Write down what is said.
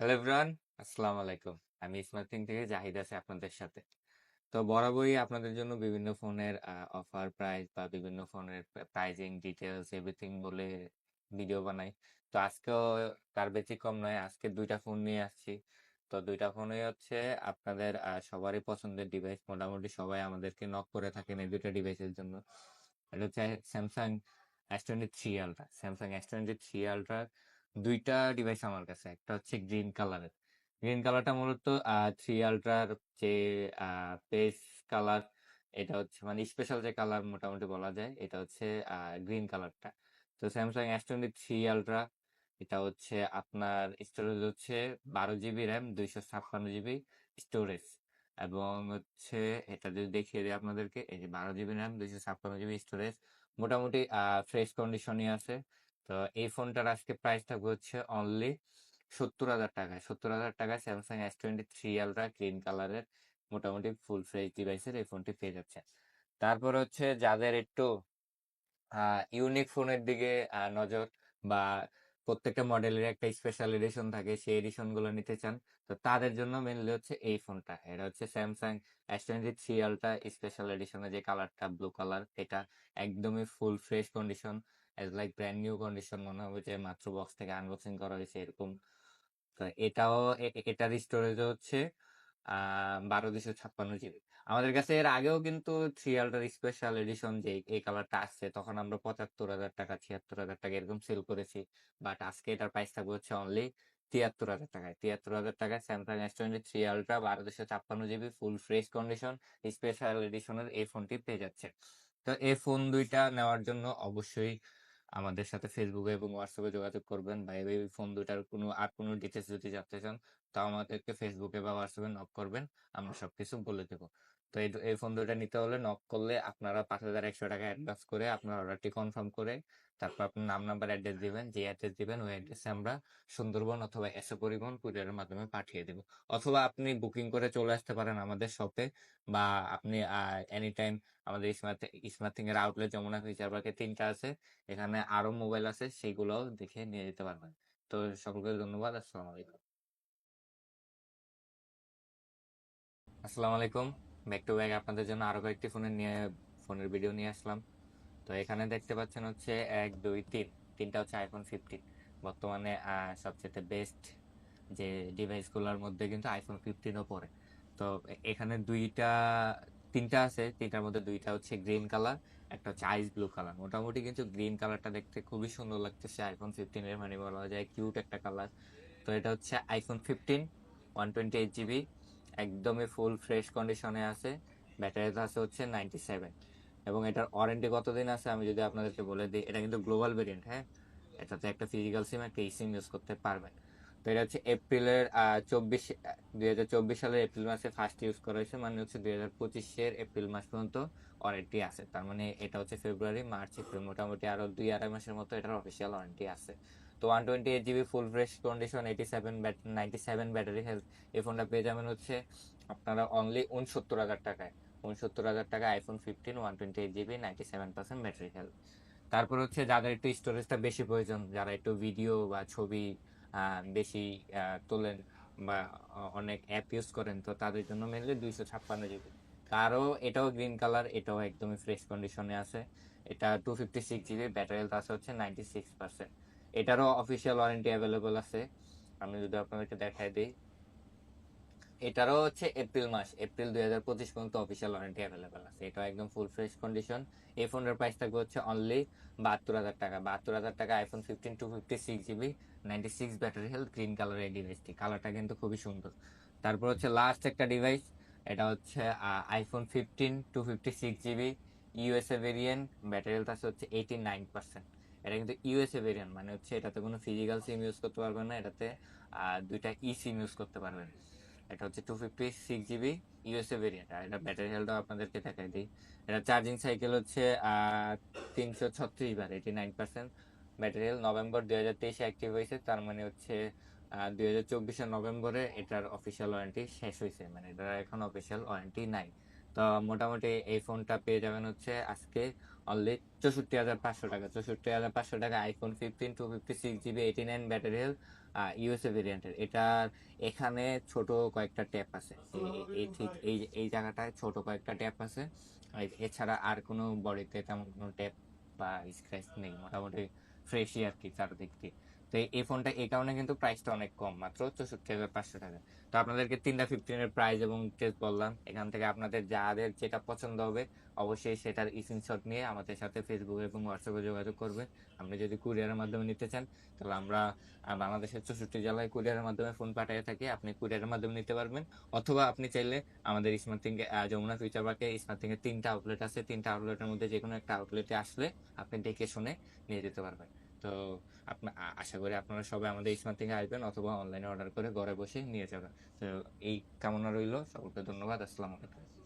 Hello everyone, আসসালামু আলাইকুম। আমি স্মার্টিং থেকে জাহিদ আছি আপনাদের সাথে। তো বরাবরই আপনাদের জন্য বিভিন্ন ফোনের অফার প্রাইস বা বিভিন্ন ফোনের প্রাইজিং ডিটেলস এভরিথিং বলে ভিডিও বানাই। তো আজকেও তার বেশি কম নয়, আজকে দুইটা ফোন নিয়ে আসছি। তো দুইটা ফোনই হচ্ছে আপনাদের সবারই পছন্দের ডিভাইস মোটামুটি সবাই আমাদেরকে নক করে থাকেন এই দুইটা ডিভাইসের জন্য। এটা হচ্ছে Samsung S twenty three ultra Samsung S twenty three ultra দুইটা ডিভাইস আমার কাছে, একটা হচ্ছে গ্রিন কালারের গ্রিন কালারটা মূলত থ্রি আলট্রার যে পেস কালার এটা হচ্ছে মানে স্পেশাল যে কালার মোটামুটি বলা যায়, এটা হচ্ছে গ্রিন কালারটা তো Samsung S twenty three ultra এটা হচ্ছে আপনার স্টোরেজ হচ্ছে বারো জিবি র্যাম দুইশো ছাপ্পান্ন জিবি স্টোরেজ এবং হচ্ছে, এটা যদি দেখিয়ে দিই আপনাদেরকে, এই যে বারো জিবি র্যাম দুইশো ছাপ্পান্ন জিবি স্টোরেজ মোটামুটি ফ্রেশ কন্ডিশনই আছে। তো এই ফোনটার আজকে প্রাইস থাকবে হচ্ছে অনলি সত্তর হাজার টাকায়। সত্তর হাজার টাকায় Samsung S twenty three ultra green কালারের মোটামুটি ফুল ফ্রেশ ডিভাইসের এই ফোনটি পেয়ে যাচ্ছে। তারপর হচ্ছে যাদের একটু ইউনিক ফোনের দিকে নজর বা প্রত্যেকটা মডেলের একটা স্পেশাল এডিশন থাকে, সেই এডিশনগুলো নিতে চান, তো তাদের জন্য মেনলি হচ্ছে এই ফোনটা। এটা হচ্ছে Samsung S twenty three ultra special এডিশনের যে কালারটা ব্লু কালার এটা একদমই full fresh condition as like brand new condition মনে হবে যে মাত্র বক্স থেকে আনবক্সিং করা হয়েছে এরকম। তো এটাও এটার স্টোরেজ হচ্ছে বারো দুশো ছাপ্পান্ন জিবি আমাদের কাছে এর আগেও কিন্তু থ্রি আল্ট্রার স্পেশাল এডিশন যে এই কালারটা আসছে, তখন আমরা পঁচাত্তর হাজার টাকা, ছিয়াত্তর হাজার টাকা এরকম সেল করেছি। বাট আজকে এটার প্রাইস থাকবে হচ্ছে অনলি তিয়াত্তর হাজার টাকায়। তিয়াত্তর হাজার টাকায় Samsung S twenty three ultra বারো দুশো ছাপ্পান্ন GB full fresh condition special এডিশনের এই ফোনটি পেয়ে যাচ্ছে। তো এই ফোন দুইটা নেওয়ার জন্য অবশ্যই আমাদের সাথে ফেসবুকে এবং হোয়াটসঅ্যাপে যোগাযোগ করবেন। বা এই ফোন দুটার কোনো আর কোনো ডিটেলস যদি জানতে চান তাও আমাদেরকে ফেসবুকে বা হোয়াটসঅ্যাপে নক করবেন, আমরা সবকিছু বলে দেবো। তো এই এই ফোন দুইটা নিতে হলে নক করলে আপনারা পাঁচ হাজার একশো টাকা অ্যাডভান্স করে আপনার অর্ডারটি কনফার্ম করে তারপর আপনার নাম নাম্বার অ্যাড্রেস দিবেন যে অ্যাড্রেস দিবেন ওই অ্যাড্রেসে আমরা সুন্দরবন অথবা এসে পরিবহন কুরিয়ারের মাধ্যমে পাঠিয়ে দেব। অথবা আপনি বুকিং করে চলে আসতে পারেন আমাদের শপে বা আপনি এনি টাইম আমাদের স্মার্ট স্মার্টিং এর আউটলেট যমুনা ফিচার পার্কে তিনটা আছে, এখানে আরও মোবাইল আছে, সেগুলোও দেখে নিয়ে যেতে পারবেন। তো সকলকে ধন্যবাদ, আসসালামু আলাইকুম। আসসালামু আলাইকুম। ব্যাক টু ব্যাক আপনাদের জন্য আরও কয়েকটি ফোনের নিয়ে, ফোনের ভিডিও নিয়ে আসলাম। তো এখানে দেখতে পাচ্ছেন হচ্ছে এক, দুই, তিন। তিনটা হচ্ছে আইফোন ফিফটিন বর্তমানে সবচেয়ে বেস্ট যে ডিভাইসগুলোর মধ্যে কিন্তু আইফোন ফিফটিনও পড়ে। তো এখানে দুইটা, তিনটা আছে। তিনটার মধ্যে দুইটা হচ্ছে গ্রিন কালার একটা হচ্ছে আইস ব্লু কালার মোটামুটি কিন্তু গ্রিন কালারটা দেখতে খুবই সুন্দর লাগতেছে। আইফোন ফিফটিনের মানে বলা যায় কিউট একটা কালার তো এটা হচ্ছে iPhone fifteen one twenty eight GB একদমই ফুল ফ্রেশ কন্ডিশনে আছে। ব্যাটারি আছে হচ্ছে নাইনটি সেভেন এবং এটার ওয়ারেন্টি কতদিন আছে আমি যদি আপনাদেরকে বলে দিই, এটা কিন্তু গ্লোবাল ভেরিয়েন্ট হ্যাঁ? এটাতে একটা ফিজিক্যাল সিম একটা ই সিম ইউজ করতে পারবেন। তো এটা হচ্ছে এপ্রিলের চব্বিশ দুই হাজার চব্বিশ সালের এপ্রিল মাসে ফার্স্ট ইউজ করা হয়েছে মানে হচ্ছে দুই হাজার পঁচিশের এপ্রিল মাস পর্যন্ত ওয়ারেন্টি আছে। তার মানে এটা হচ্ছে ফেব্রুয়ারি মার্চ এপ্রিল মোটামুটি আরও দুই আড়াই মাসের মতো এটার অফিসিয়াল ওয়ারেন্টি আছে। তো one twenty eight GB full fresh condition eighty seven ninety seven battery health এই ফোনটা পেয়ে যাবেন হচ্ছে আপনারা অনলি উনসত্তর হাজার টাকায়। উনসত্তর হাজার টাকা iPhone fifteen one twenty eight GB ninety seven percent battery health তারপর হচ্ছে যাদের একটু স্টোরেজটা বেশি প্রয়োজন, যারা একটু ভিডিও বা ছবি বেশি তোলেন বা অনেক অ্যাপ ইউজ করেন, তো তাদের জন্য মেনলি দুইশো ছাপ্পান্ন জিবি আরও এটাও গ্রিন কালার এটাও একদমই ফ্রেশ কন্ডিশনে আছে। এটা two fifty six GB battery health আছে হচ্ছে নাইনটি সিক্স পার্সেন্ট এটারও অফিসিয়াল ওয়ারেন্টি অ্যাভেলেবল আছে। আমি যদি আপনাদেরকে দেখাই দিই। এটারও হচ্ছে এপ্রিল মাস এপ্রিল দুই হাজার পঁচিশ পর্যন্ত অফিসিয়াল ওয়ারেন্টি অ্যাভেলেবেল আছে। এটা একদম ফুল ফ্রেশ কন্ডিশন এই ফোনের প্রাইস থাকবে হচ্ছে অনলি বাহাত্তর হাজার টাকা। বাহাত্তর হাজার টাকা iPhone fifteen two fifty six GB ninety six battery health green colour এই ডিভাইসটি কালারটা কিন্তু খুবই সুন্দর। তারপর হচ্ছে লাস্ট একটা ডিভাইস এটা হচ্ছে iPhone fifteen two fifty six GB USA variant battery health আছে হচ্ছে এইটি নাইন পার্সেন্ট এটা কিন্তু ইউএসএ ভেরিয়েন্ট মানে হচ্ছে এটাতে কোনো ফিজিক্যাল সিম ইউজ করতে পারবেন না, এটাতে দুইটা ই সিম ইউজ করতে পারবেন। এটা হচ্ছে two fifty six GB USA variant আর এটা ব্যাটারি হেলথও আপনাদেরকে দেখাই দিই। এটা চার্জিং সাইকেল হচ্ছে তিনশো ছত্রিশ বার eighty nine percent battery health November দুই হাজার তেইশে অ্যাক্টিভ হয়েছে, তার মানে হচ্ছে দুই হাজার চব্বিশের নভেম্বরে এটার অফিসিয়াল ওয়ারেন্টি শেষ হয়েছে মানে এটার এখন অফিসিয়াল ওয়ারেন্টি নাই। তো মোটামুটি এই ফোনটা পেয়ে যাবেন হচ্ছে আজকে অনলি চৌষট্টি হাজার পাঁচশো টাকা। চৌষট্টি হাজার পাঁচশো টাকা iPhone fifteen two fifty six GB eighty nine battery health USA ভেরিয়েন্টের এটার এখানে ছোট কয়েকটা ট্যাপ আছে। এই ঠিক এই এই জায়গাটায় ছোট কয়েকটা ট্যাপ আছে। এছাড়া আর কোনো বডিতে তেমন কোনো ট্যাপ বা স্ক্র্যাচ নেই। মোটামুটি ফ্রেশই আর কি চারদিক দিয়ে তো এই- ফোনটা এই কারণে কিন্তু প্রাইসটা অনেক কম, মাত্র চৌষট্টি হাজার পাঁচশো টাকা। তো আপনাদেরকে তিনটা ফিফটিনের প্রাইস এবং টেস্ট বললাম। এখান থেকে আপনাদের যাদের যেটা পছন্দ হবে, অবশ্যই সেটার স্ক্রিনশট নিয়ে আমাদের সাথে ফেসবুকে এবং হোয়াটসঅ্যাপে যোগাযোগ করবেন। আপনি যদি কুরিয়ারের মাধ্যমে নিতে চান, তাহলে আমরা বাংলাদেশের চৌষট্টি জেলায় কুরিয়ারের মাধ্যমে ফোন পাঠিয়ে থাকি। আপনি কুরিয়ারের মাধ্যমে নিতে পারবেন। অথবা আপনি চাইলে আমাদের স্মার্ট থিঙ্কে যমুনা ফিউচার পার্কে স্মার্ট থিঙ্কের তিনটা আউটলেট আছে। তিনটা আউটলেটের মধ্যে যে কোনো একটা আউটলেটে আসলে আপনি দেখে শুনে নিয়ে যেতে পারবেন। তো আপনার আশা করি আপনারা সবাই আমাদের স্মার্ট থেকে আসবেন অথবা অনলাইনে অর্ডার করে ঘরে বসে নিয়ে যাবেন। তো এই কামনা রইল, সকলকে ধন্যবাদ, আসসালামু আলাইকুম।